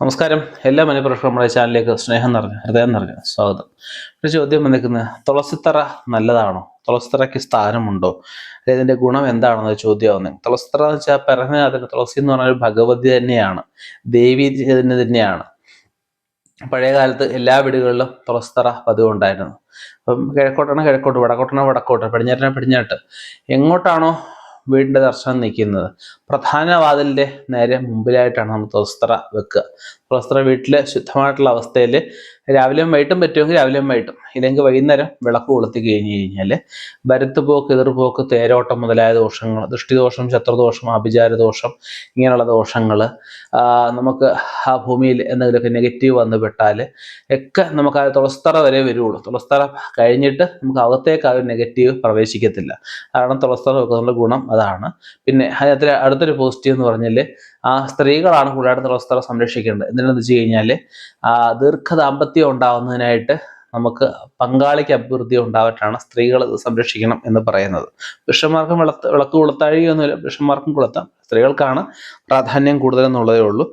നമസ്കാരം. എല്ലാ മനുപ്രവർക്കും നമ്മുടെ ചാനലിലേക്ക് സ്നേഹം നിറഞ്ഞ ഹൃദയം നിറഞ്ഞ സ്വാഗതം. ഒരു ചോദ്യം വന്നിരിക്കുന്നത് തുളസിത്തറ നല്ലതാണോ? തുളസിത്തറയ്ക്ക് സ്ഥാനമുണ്ടോ? അല്ലെങ്കിൽ ഇതിന്റെ ഗുണം എന്താണെന്ന് ചോദ്യമാവുന്നത് തുളസിത്തറ എന്ന് വെച്ചാൽ അതിന് തുളസി എന്ന് പറഞ്ഞാൽ ഒരു ഭഗവതി തന്നെയാണ് ദേവി തന്നെ തന്നെയാണ്. പഴയ കാലത്ത് എല്ലാ വീടുകളിലും തുളസിത്തറ പതിവുണ്ടായിരുന്നു. അപ്പം കിഴക്കോട്ടാണ് കിഴക്കോട്ട് വടക്കോട്ടാണ് വടക്കോട്ട് പടിഞ്ഞാറ്റാണ് പടിഞ്ഞാട്ട് എങ്ങോട്ടാണോ വീടിന്റെ ദർശനം നിൽക്കുന്നത് പ്രധാന വാതിലിന്റെ നേരെ മുമ്പിലായിട്ടാണ് നമ്മൾ തുളസിത്തറ വെക്കുക. തുളസിത്തറ വീട്ടിലെ ശുദ്ധമായിട്ടുള്ള അവസ്ഥയിൽ രാവിലെയും വൈകിട്ടും പറ്റുമെങ്കിൽ രാവിലെയും വൈകിട്ടും. ഇല്ലെങ്കിൽ വൈകുന്നേരം വിളക്ക് കൊളുത്തി കഴിഞ്ഞ് കഴിഞ്ഞാൽ വരത്തുപോക്ക് എതിർപോക്ക് തേരോട്ടം മുതലായ ദോഷങ്ങൾ ദൃഷ്ടിദോഷം ശത്രുദോഷം അഭിചാര ദോഷം ഇങ്ങനെയുള്ള ദോഷങ്ങൾ നമുക്ക് ആ ഭൂമിയിൽ എന്തെങ്കിലുമൊക്കെ നെഗറ്റീവ് വന്നു പെട്ടാൽ ഒക്കെ നമുക്ക് ആ തുളസ്തറ വരെ വരുള്ളൂ തുളസ്തറ കഴിഞ്ഞിട്ട് നമുക്ക് അകത്തേക്ക് ആ ഒരു നെഗറ്റീവ് പ്രവേശിക്കത്തില്ല. കാരണം തുളസ്തറ വെക്കുന്നതിനുള്ള ഗുണം അതാണ്. പിന്നെ അതിനകത്ത് അടുത്തൊരു പോസിറ്റീവ് എന്ന് പറഞ്ഞാൽ ആ സ്ത്രീകളാണ് കൂടുതലായിട്ട് തുളസ്തറ സംരക്ഷിക്കേണ്ടത്. എന്തിനാന്ന് വെച്ച് കഴിഞ്ഞാൽ ആ ദാമ്പത്യം ഉണ്ടാവുന്നതിനായിട്ട് നമുക്ക് പങ്കാളിക്ക് അഭിവൃദ്ധി ഉണ്ടാവട്ടാണ് സ്ത്രീകൾ സംരക്ഷിക്കണം എന്ന് പറയുന്നത്. പുരുഷന്മാർക്കും വിളത്ത് വിളക്ക് കൊളുത്താഴികയൊന്നുമില്ല. പുരുഷന്മാർക്കും കൊളുത്താം. സ്ത്രീകൾക്കാണ് പ്രാധാന്യം കൂടുതലെന്നുള്ളതേ ഉള്ളൂ.